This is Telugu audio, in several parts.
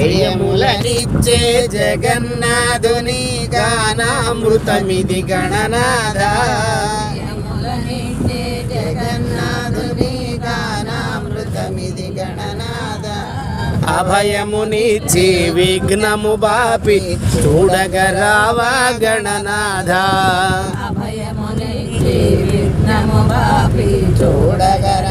జయములనిచ్చే జగన్నాథుని గానామృతమిది గణనాథ. జగన్నాథుని గానామృతమిది గణనాథ. అభయమునిచ్చి విఘ్నము బాపి చూడగరావా గణనాథ. అభయమునిచ్చే విఘ్నము బాపి చూడగరావా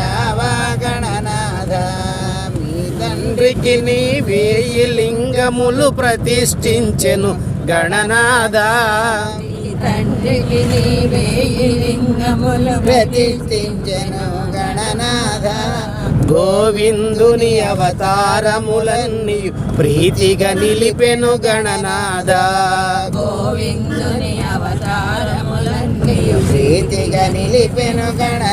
తండ్రికి నీ వేయి లింగములు ప్రతిష్ఠించెను గణనాథ. ఈ తండ్రికి నీవే ఈ లింగములు ప్రతిష్ఠించెను గణనాథ. గోవిందుని అవతారములన్నీ ప్రీతిగా నిలిపెను గణనాథ. గోవిందుని అవతారములన్నీ ప్రీతిగా నిలిపెను గణనాథ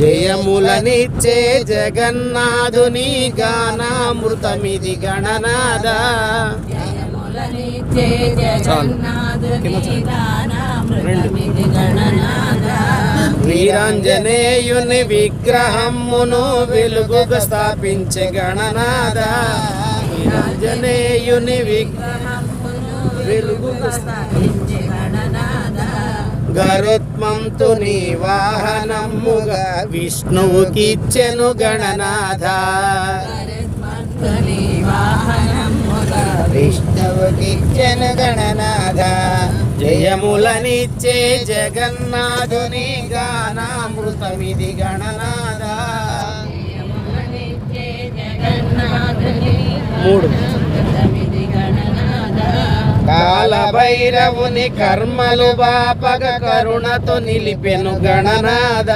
జయములనిచ్చే జగన్నాథుని గానామృతమిది గణనాథ. వీరాంజనేయుని విగ్రహమును వెలుగుగా స్థాపించే గణనాథ. వీరాంజనేయుని విగ్రహమును వెలుగుగా స్థాపించి గణనాథ గరుత్మంతు నీ వాహనముగా విష్ణువుకిచ్చెను గణనాథ. విష్ణువుకిచ్చెను గణనాథ. జయములనిచ్చే జగన్నాథుని గానామృతమిది గణనాథ. మూడు. భైరవుని కర్మలు బాపగ కరుణతో నిలిపెను గణనాథ.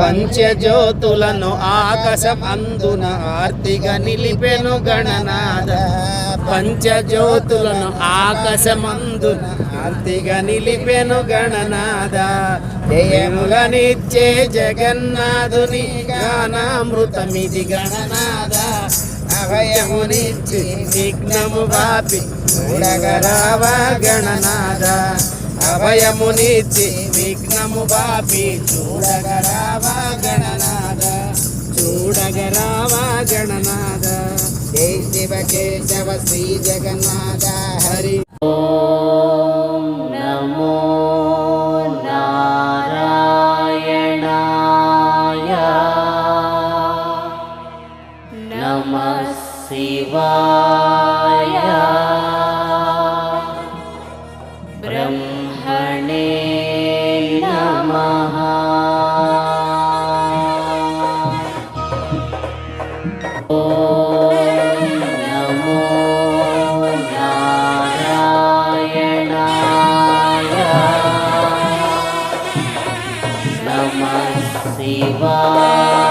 పంచజ్యోతులను ఆకాశం అందున ఆర్తిగా నిలిపెను గణనాథ. పంచజ్యోతులను ఆకాశమందున ఆర్తిగా నిలిపెను గణనాథ. జయములనిచ్చే జగన్నాథుని గానామృతమిది గణనాథ. అభయమునిచ్చి విఘ్నము వాపి చూడగరావా గణనాథ. అభయమునిచ్చి విఘ్నము బాపి చూడగరావా గణనాథ చూడగరావా గణనాథ జై శివ కేశవ శ్రీ జగన్నాథ హరి నమో నారాయణాయ నమ శివాయ Namah Shivaya